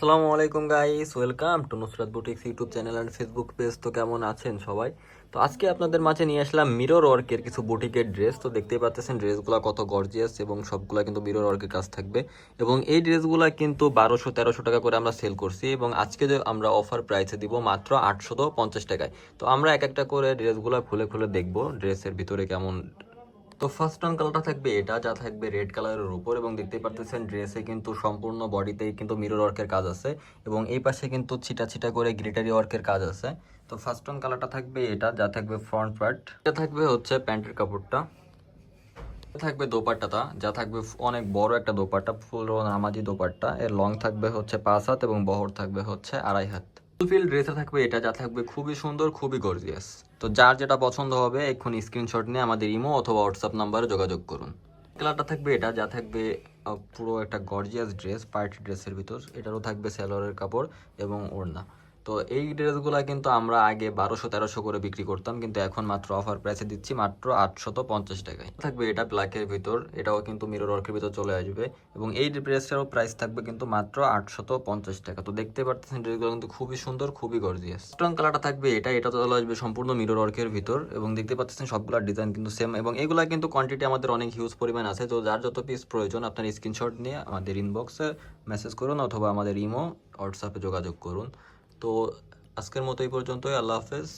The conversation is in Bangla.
আসসালামু আলাইকুম guys welcome to Nusrat boutiques YouTube channel and Facebook page তো কেমন আছেন সবাই? তো আজকে আপনাদের মাঝে নিয়ে আসলাম মিরর ওয়ার্কের কিছু বুটিকের ড্রেস তো দেখতেই পাচ্ছেন ড্রেসগুলো কত গর্জিয়াস এবং সবগুলা কিন্তু মিরর ওয়ার্কের কাজ থাকবে। এবং এই ড্রেসগুলো কিন্তু বারোশো, তেরোশো টাকা করে আমরা সেল করছি এবং আজকে যে আমরা অফার প্রাইসে দিব মাত্র আটশো পঞ্চাশ টাকায়। তো আমরা এক একটা করে ড্রেসগুলো খুলে খুলে দেখব ড্রেসের ভিতরে কেমন তো ফার্স্ট অন কালারটা থাকবে এটা, যা থাকবে রেড কালারের উপর এবং দেখতেই পারতেছেন ড্রেসে কিন্তু সম্পূর্ণ বডিতেই কিন্তু মিরর ওয়ার্কের কাজ আছে এবং এই পাশে কিন্তু ছিটা ছিটা করে গ্লিটারি ওয়ার্কের কাজ আছে। তো ফার্স্ট অন কালারটা থাকবে এটা, যা থাকবে ফ্রন্ট পার্ট এটা থাকবে হচ্ছে প্যান্টের কাপড়টা থাকবে দোপাট্টাটা, যা থাকবে অনেক বড় একটা দোপাট্টা, ফুল নামাজি দোপাট্টা, এর লং থাকবে হচ্ছে পাঁচ হাত এবং বহর থাকবে হচ্ছে আড়াই হাত। ফুলফিল ড্রেসে থাকবে, এটা যা থাকবে, খুবই সুন্দর, খুবই গর্জিয়াস তো যার যেটা পছন্দ হবে, এক্ষুনি স্ক্রিনশট নিয়ে আমাদের ইমো অথবা হোয়াটসঅ্যাপ নাম্বারে যোগাযোগ করুন। কালারটা থাকবে এটা, যা থাকবে পুরো একটা গর্জিয়াস ড্রেস পার্টি ড্রেসের ভিতর। এটারও থাকবে স্যালোয়ারের কাপড় এবং ওড়না। তো এই ড্রেসগুলো কিন্তু আমরা আগে বারোশো, তেরোশো করে বিক্রি করতাম, কিন্তু এখন মাত্র অফার প্রাইসে দিচ্ছি মাত্র আটশত পঞ্চাশ টাকায়। থাকবে এটা ব্ল্যাকের ভিতর, এটাও কিন্তু মিরর ওয়ার্কের ভিতর চলে আসবে এবং এই ড্রেসটারও প্রাইস থাকবে কিন্তু মাত্র আটশত পঞ্চাশ টাকা। তো দেখতে পাচ্ছেন ড্রেসগুলো কিন্তু খুবই সুন্দর, খুবই গর্জিয়াস স্ট্রং কালারটা থাকবে এটা এটা তো চলে আসবে সম্পূর্ণ মিরর ওয়ার্কের ভিতর এবং দেখতে পাচ্ছেন সবগুলো ডিজাইন কিন্তু সেম এবং এগুলা কিন্তু কোয়ান্টিটি আমাদের অনেক হিউজ পরিমাণ আছে, তো যার যত পিস প্রয়োজন আপনার স্ক্রিনশট নিয়ে আমাদের ইনবক্সে মেসেজ করুন অথবা আমাদের ইমো হোয়াটসঅ্যাপে যোগাযোগ করুন। তো আজকের মতো এই পর্যন্তই আল্লাহ হাফেজ।